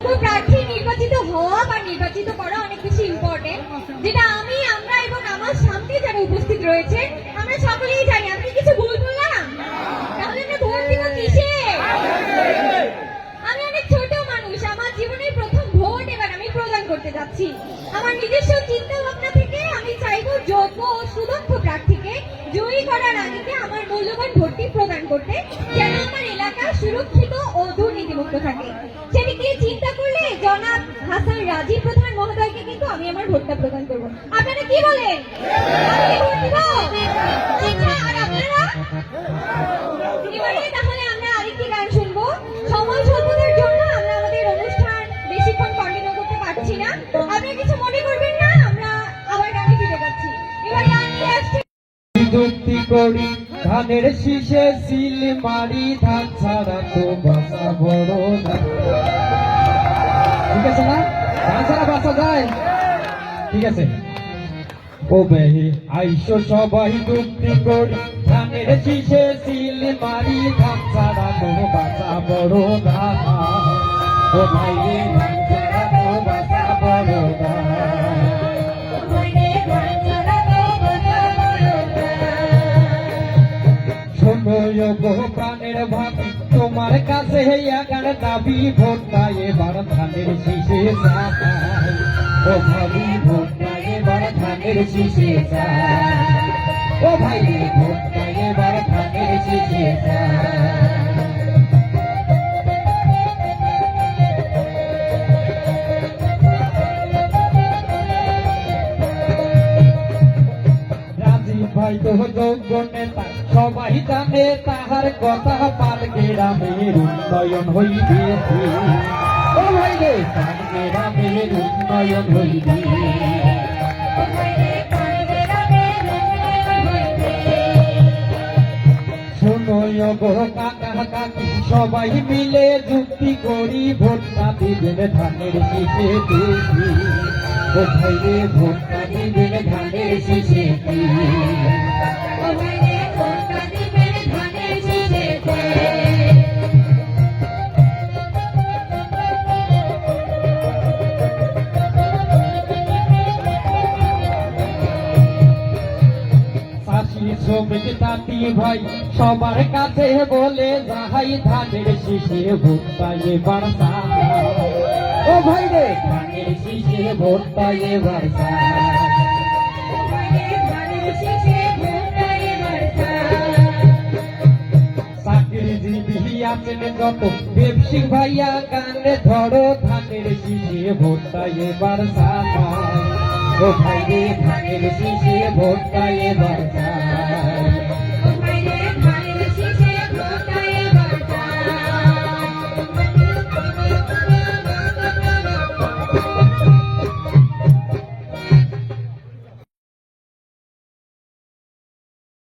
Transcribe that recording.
প্রার্থী নির্বাচিত হওয়া বা নির্বাচিত করা অনেক বেশি ইম্পর্টেন্ট যেটা আমি, আমরা এবং আমার সামনে যারা উপস্থিত রয়েছে, আমরা সকলেই জানি। আমি কিছু ভুল বললাম তাহলে আমরা ভোট আমি অনেক ছোট মানুষ। আমার জীবনের প্রথম ভোট এবার আমি প্রদান করতে যাচ্ছি। আমার নিজস্ব চিন্তা থেকে আমি চাইব যোগ্য সুদক্ষ প্রার্থীকে জয়ী করার আগেকে আমার মূল্যবান ভোটটি প্রদান করতে রাজীব প্রধান মহোদয়কে কিন্তু আমি আমার ভোটটা প্রদান করব। আপনারা কি বলেন? আচ্ছা ধানের শীষে সিল মারি, ধান ছাড়া ঠিক আছে? ও বেহি, আইসো সবাই যুক্তি করি ধানের শীষে সিল মারি, ধান ছাড়া তো বাসা বড় না ও ভাই রে, ধান তোমার কাছে এগার দাবি ভোটটা এবার ধানের শীষে চাই ও ভাবি ভোটটা এবার ধানের শীষে ও ভাই, ভোটটা এবার ধানের শীষে ভাই তো যোগ্য নেতা, সবাই জানে তাহার কথা পাল গ্রামের উন্নয়ন হইবে ও ভাই রে পাল গ্রামের উন্নয়ন হইবে সবাই মিলে যুক্তি করি ভোটটা দিবেন ধানের শীষে দেখি ভোটটা দিবেন শ্রমিক তাঁতি ভাই সবার কাছে বলে যাহাই ধানের শীষে এবার চাই। ও ভাই রে ধানের শীষে আছেন যত ব্যবসিক ভাইয়া গানে ধরো ধানের শীষে ভোটটা এবার চাই। ও ভাই রে ধানের শীষে ভোটটা।